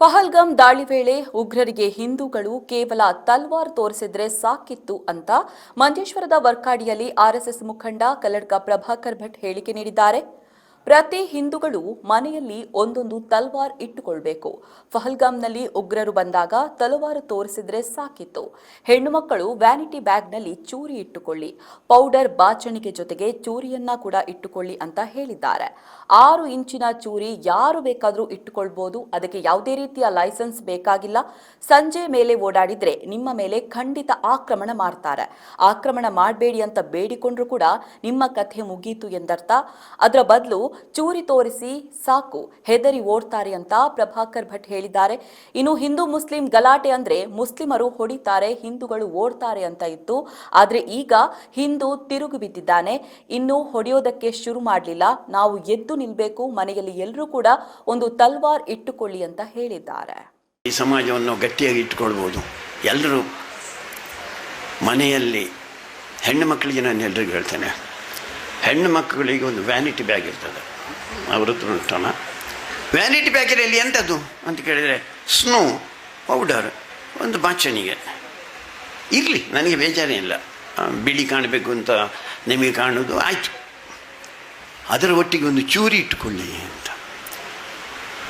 ಪಹಲ್ಗಾಮ್ ದಾಳಿ ವೇಳೆ ಉಗ್ರರಿಗೆ ಹಿಂದೂಗಳು ಕೇವಲ ತಲ್ವಾರ್ ತೋರಿಸಿದ್ರೆ ಸಾಕಿತ್ತು ಅಂತ ಮಂಜೇಶ್ವರದ ವರ್ಕಾಡಿಯಲ್ಲಿ ಆರ್ಎಸ್ಎಸ್ ಮುಖಂಡ ಕಲ್ಲಡ್ಕ ಪ್ರಭಾಕರ್ ಭಟ್ ಹೇಳಿಕೆ ನೀಡಿದ್ದಾರೆ. ಪ್ರತಿ ಹಿಂದೂಗಳು ಮನೆಯಲ್ಲಿ ಒಂದೊಂದು ತಲ್ವಾರ್ ಇಟ್ಟುಕೊಳ್ಬೇಕು. ಫಹಲ್ಗಾಮ್ನಲ್ಲಿ ಉಗ್ರರು ಬಂದಾಗ ತಲವಾರು ತೋರಿಸಿದ್ರೆ ಸಾಕಿತ್ತು. ಹೆಣ್ಣು ಮಕ್ಕಳು ವ್ಯಾನಿಟಿ ಬ್ಯಾಗ್ನಲ್ಲಿ ಚೂರಿ ಇಟ್ಟುಕೊಳ್ಳಿ. ಪೌಡರ್ ಬಾಚಣಿಗೆ ಜೊತೆಗೆ ಚೂರಿಯನ್ನ ಕೂಡ ಇಟ್ಟುಕೊಳ್ಳಿ ಅಂತ ಹೇಳಿದ್ದಾರೆ. ಆರು ಇಂಚಿನ ಚೂರಿ ಯಾರು ಬೇಕಾದರೂ ಇಟ್ಟುಕೊಳ್ಬಹುದು ಅದಕ್ಕೆ ಯಾವುದೇ ರೀತಿಯ ಲೈಸೆನ್ಸ್ ಬೇಕಾಗಿಲ್ಲ. ಸಂಜೆ ಮೇಲೆ ಓಡಾಡಿದ್ರೆ ನಿಮ್ಮ ಮೇಲೆ ಖಂಡಿತ ಆಕ್ರಮಣ ಮಾಡ್ತಾರೆ. ಆಕ್ರಮಣ ಮಾಡಬೇಡಿ ಅಂತ ಬೇಡಿಕೊಂಡ್ರು ಕೂಡ ನಿಮ್ಮ ಕಥೆ ಮುಗೀತು ಎಂದರ್ಥ. ಅದರ ಬದಲು ಚೂರಿ ತೋರಿಸಿ ಸಾಕು, ಹೆದರಿ ಓಡ್ತಾರೆ ಅಂತ ಪ್ರಭಾಕರ್ ಭಟ್ ಹೇಳಿದ್ದಾರೆ. ಇನ್ನು ಹಿಂದೂ ಮುಸ್ಲಿಂ ಗಲಾಟೆ ಅಂದ್ರೆ ಮುಸ್ಲಿಮರು ಹೊಡಿತಾರೆ, ಹಿಂದೂಗಳು ಓಡ್ತಾರೆ ಅಂತ ಇತ್ತು. ಆದ್ರೆ ಈಗ ಹಿಂದೂ ತಿರುಗು ಬಿದ್ದಿದ್ದಾನೆ. ಇನ್ನು ಹೊಡೆಯೋದಕ್ಕೆ ಶುರು ಮಾಡಲಿಲ್ಲ. ನಾವು ಎದ್ದು ನಿಲ್ಬೇಕು, ಮನೆಯಲ್ಲಿ ಎಲ್ಲರೂ ಕೂಡ ಒಂದು ತಲ್ವಾರ್ ಇಟ್ಟುಕೊಳ್ಳಿ ಅಂತ ಹೇಳಿದ್ದಾರೆ. ಈ ಸಮಾಜವನ್ನು ಗಟ್ಟಿಯಾಗಿ ಇಟ್ಕೊಳ್ಬೋದು ಎಲ್ಲರೂ ಮನೆಯಲ್ಲಿ ಹೆಣ್ಣು ಮಕ್ಕಳಿಗೆ ನಾನು ಎಲ್ರಿಗೂ ಹೇಳ್ತೇನೆ. ಹೆಣ್ಣು ಮಕ್ಕಳಿಗೆ ಒಂದು ವ್ಯಾನಿಟಿ ಬ್ಯಾಗ್ ಇರ್ತದೆ. ಅವ್ರ ಹತ್ರ ವ್ಯಾನಿಟಿ ವ್ಯಾನಿಟಿ ಬ್ಯಾಗಿನಲ್ಲಿ ಎಂಥದ್ದು ಅಂತ ಕೇಳಿದರೆ ಸ್ನೋ ಪೌಡರ್ ಒಂದು ಬಾಚಣಿಗೆ. ಇರಲಿ, ನನಗೆ ಬೇಜಾರೇ ಇಲ್ಲ. ಬಿಳಿ ಕಾಣಬೇಕು ಅಂತ ನಿಮಗೆ ಕಾಣೋದು ಆಯಿತು. ಅದರ ಒಟ್ಟಿಗೆ ಒಂದು ಚೂರಿ ಇಟ್ಟುಕೊಳ್ಳಿ ಅಂತ.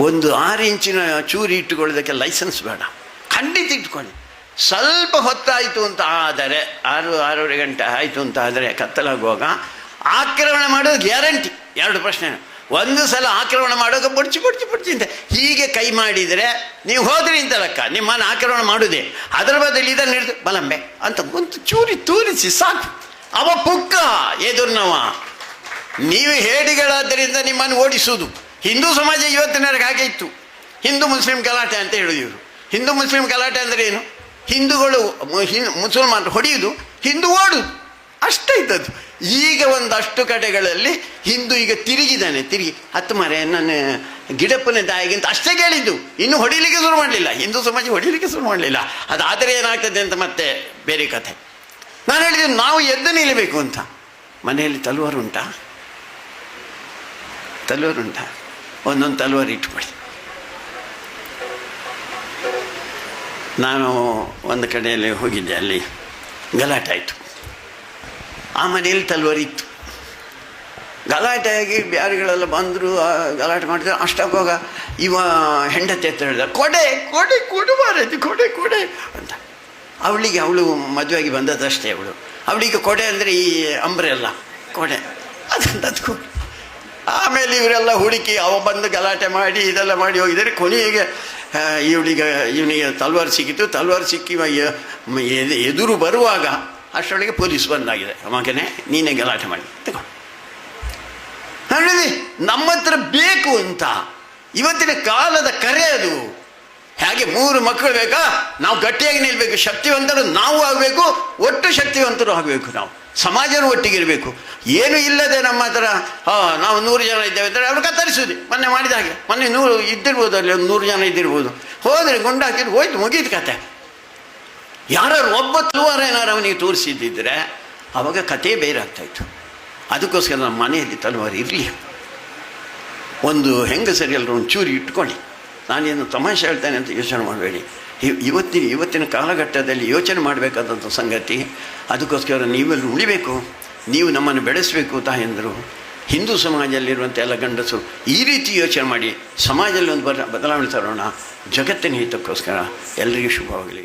ಒಂದು ಆರು ಇಂಚಿನ ಚೂರಿ ಇಟ್ಟುಕೊಳ್ಳೋದಕ್ಕೆ ಲೈಸೆನ್ಸ್ ಬೇಡ. ಖಂಡಿತ ಇಟ್ಕೊಳ್ಳಿ. ಸ್ವಲ್ಪ ಹೊತ್ತಾಯಿತು ಅಂತ ಆದರೆ, ಆರು, ಆರೂವರೆ ಗಂಟೆ ಆಯಿತು ಅಂತ ಆದರೆ ಕತ್ತಲಾಗುವಾಗ ಆಕ್ರಮಣ ಮಾಡೋದು ಗ್ಯಾರಂಟಿ. ಎರಡು ಪ್ರಶ್ನೆ. ಒಂದು ಸಲ ಆಕ್ರಮಣ ಮಾಡೋದು ಬಡ್ಚಿ ಬಡ್ಚಿ ಬಡ್ಚಿ ಅಂತ. ಹೀಗೆ ಕೈ ಮಾಡಿದರೆ ನೀವು ಹೋದ್ರಿ ಅಂತ ಲೆಕ್ಕ. ನಿಮ್ಮನ್ನು ಆಕ್ರಮಣ ಮಾಡುವುದೇ ಅದರ ಬದಲು ಇದನ್ನು ಹಿಡಿದು ಬಲಂಬೆ ಅಂತ ಒಂದು ಚೂರಿ ತೂರಿಸಿ ಸಾಕು. ಅವ ಪುಕ್ಕ ಎದುರ್ನವ ನೀವು ಹೇಡಿಗಳಾದ್ದರಿಂದ ನಿಮ್ಮನ್ನು ಓಡಿಸುವುದು. ಹಿಂದೂ ಸಮಾಜ ಇವತ್ತಿನವರೆಗೆ ಹಾಗೆ ಇತ್ತು. ಹಿಂದೂ ಮುಸ್ಲಿಂ ಗಲಾಟೆ ಅಂತ ಹೇಳಿದ್ರು. ಹಿಂದೂ ಮುಸ್ಲಿಂ ಗಲಾಟೆ ಅಂದರೆ ಏನು? ಹಿಂದೂಗಳು ಮುಸಲ್ಮಾನರು ಹೊಡೆಯುವುದು ಹಿಂದೂ ಓಡುದು. ಅಷ್ಟೇ ಇದ್ದದ್ದು. ಈಗ ಒಂದಷ್ಟು ಕಡೆಗಳಲ್ಲಿ ಹಿಂದೂ ಈಗ ತಿರುಗಿದ್ದಾನೆ ತಿರುಗಿ. ಹತ್ತು ಮರೆ, ನಾನು ಗಿಡಪ್ಪನ ದಾಯಿಗಿಂತ ಅಷ್ಟೇ ಕೇಳಿದ್ದು. ಇನ್ನು ಹೊಡಿಲಿಕ್ಕೆ ಶುರು ಮಾಡಲಿಲ್ಲ. ಹಿಂದೂ ಸಮಾಜ ಹೊಡಿಲಿಕ್ಕೆ ಶುರು ಮಾಡಲಿಲ್ಲ. ಅದಾದರೆ ಏನಾಗ್ತದೆ ಅಂತ ಮತ್ತೆ ಬೇರೆ ಕಥೆ. ನಾನು ಹೇಳಿದ್ದು ನಾವು ಎದ್ದು ನಿಲ್ಲಬೇಕು ಅಂತ. ಮನೆಯಲ್ಲಿ ತಲುವಾರು ಉಂಟಾ? ತಲುವಾರು ಉಂಟಾ? ಒಂದೊಂದು ತಲುವಾರು ಇಟ್ಕೊಳ್ಳಿ. ನಾನು ಒಂದು ಕಡೆಯಲ್ಲಿ ಹೋಗಿದ್ದೆ, ಅಲ್ಲಿ ಗಲಾಟೆ ಆಯಿತು. ಆ ಮನೆಯಲ್ಲಿ ತಲ್ವರಿತ್ತು? ಇತ್ತು ಗಲಾಟೆ ಆಗಿ ಬ್ಯಾರಿಗಳೆಲ್ಲ ಬಂದರು ಗಲಾಟೆ ಮಾಡಿದ್ರು ಅಷ್ಟಾಗುವಾಗ ಇವ ಹೆಂಡತಿ ಹತ್ರ ಹೇಳಿದ, ಕೊಡೆ ಕೊಡೆ, ಕೊಡು ಕೊಡೆ ಕೊಡೆ ಅಂತ. ಅವಳಿಗೆ ಅವಳು ಮದುವೆಯಾಗಿ ಬಂದದಷ್ಟೇ ಅವಳು. ಅವಳಿಗೆ ಕೊಡೆ ಅಂದರೆ ಈ ಅಂಬ್ರೆಲ್ಲ, ಕೊಡೆ. ಕೊಡೆ ಆಮೇಲೆ ಇವರೆಲ್ಲ ಹುಡುಕಿ, ಅವ ಬಂದು ಗಲಾಟೆ ಮಾಡಿ, ಇದೆಲ್ಲ ಮಾಡಿ ಹೋಗಿದರೆ ಕೊನೆಗೆ ಇವಳಿಗೆ, ಇವನಿಗೆ ತಲ್ವಾರ್ ಸಿಕ್ಕಿತು ತಲ್ವಾರ್ ಸಿಕ್ಕಿ ಎದುರು ಬರುವಾಗ ಅಷ್ಟರೊಳಗೆ ಪೊಲೀಸ್ ಬಂದಾಗಿದೆ. ಮಗನೇ ನೀನೇ ಗಲಾಟೆ ಮಾಡಿ. ತಗೊಂಡು ನಮ್ಮ ಹತ್ರ ಬೇಕು ಅಂತ. ಇವತ್ತಿನ ಕಾಲದ ಕರೆ ಅದು. ಹೇಗೆ ಮೂರು ಮಕ್ಕಳು ಬೇಕಾ? ನಾವು ಗಟ್ಟಿಯಾಗಿ ನಿಲ್ಬೇಕು. ಶಕ್ತಿವಂತರು ನಾವು ಆಗಬೇಕು. ಒಟ್ಟು ಶಕ್ತಿವಂತರು ಆಗಬೇಕು ನಾವು. ಸಮಾಜವೂ ಒಟ್ಟಿಗೆ ಇರಬೇಕು. ಏನು ಇಲ್ಲದೆ ನಮ್ಮ ಹತ್ರ ನಾವು ನೂರು ಜನ ಇದ್ದೇವೆ ಅಂದರೆ ಅವ್ರು ಕತ್ತರಿಸೋದು ಮೊನ್ನೆ ಮಾಡಿದ ಹಾಗೆ. ಮೊನ್ನೆ ನೂರು ಇದ್ದಿರ್ಬೋದು ಅಲ್ಲಿ ಒಂದು ನೂರು ಜನ ಇದ್ದಿರ್ಬೋದು. ಹೋದರೆ ಗುಂಡಾಕಿದ್ರು ಹೋಯ್ತು, ಮುಗೀತು ಕತೆ. ಯಾರು ಒಬ್ಬ ತಲವಾರ ಏನಾರು ಅವನಿಗೆ ತೋರಿಸಿದ್ದಿದ್ರೆ ಅವಾಗ ಕತೆ ಬೇರೆ ಆಗ್ತಾಯಿತ್ತು ಅದಕ್ಕೋಸ್ಕರ ನಮ್ಮ ಮನೆಯಲ್ಲಿ ತಲುವಾರ ಇರಲಿ. ಒಂದು ಹೆಂಗಸರಿ ಎಲ್ಲರೂ ಒಂದು ಚೂರಿ ಇಟ್ಕೊಳ್ಳಿ. ನಾನೇನು ತಮಾಷೆ ಹೇಳ್ತೇನೆ ಅಂತ ಯೋಚನೆ ಮಾಡಬೇಡಿ ಇವತ್ತಿನ ಇವತ್ತಿನ ಕಾಲಘಟ್ಟದಲ್ಲಿ ಯೋಚನೆ ಮಾಡಬೇಕಾದಂಥ ಸಂಗತಿ, ಅದಕ್ಕೋಸ್ಕರ ನೀವೆಲ್ಲ ಉಳಿಬೇಕು. ನೀವು ನಮ್ಮನ್ನು ಬೆಳೆಸಬೇಕು ತಾಯಂದರು ಹಿಂದೂ ಸಮಾಜದಲ್ಲಿರುವಂಥ ಎಲ್ಲ ಗಂಡಸರು ಈ ರೀತಿ ಯೋಚನೆ ಮಾಡಿ, ಸಮಾಜದಲ್ಲಿ ಒಂದು ಬದ ಬದಲಾವಣೆ ತರೋಣ. ಜಗತ್ತಿನ ಹಿತಕ್ಕೋಸ್ಕರ ಎಲ್ಲರಿಗೂ ಶುಭವಾಗಲಿ.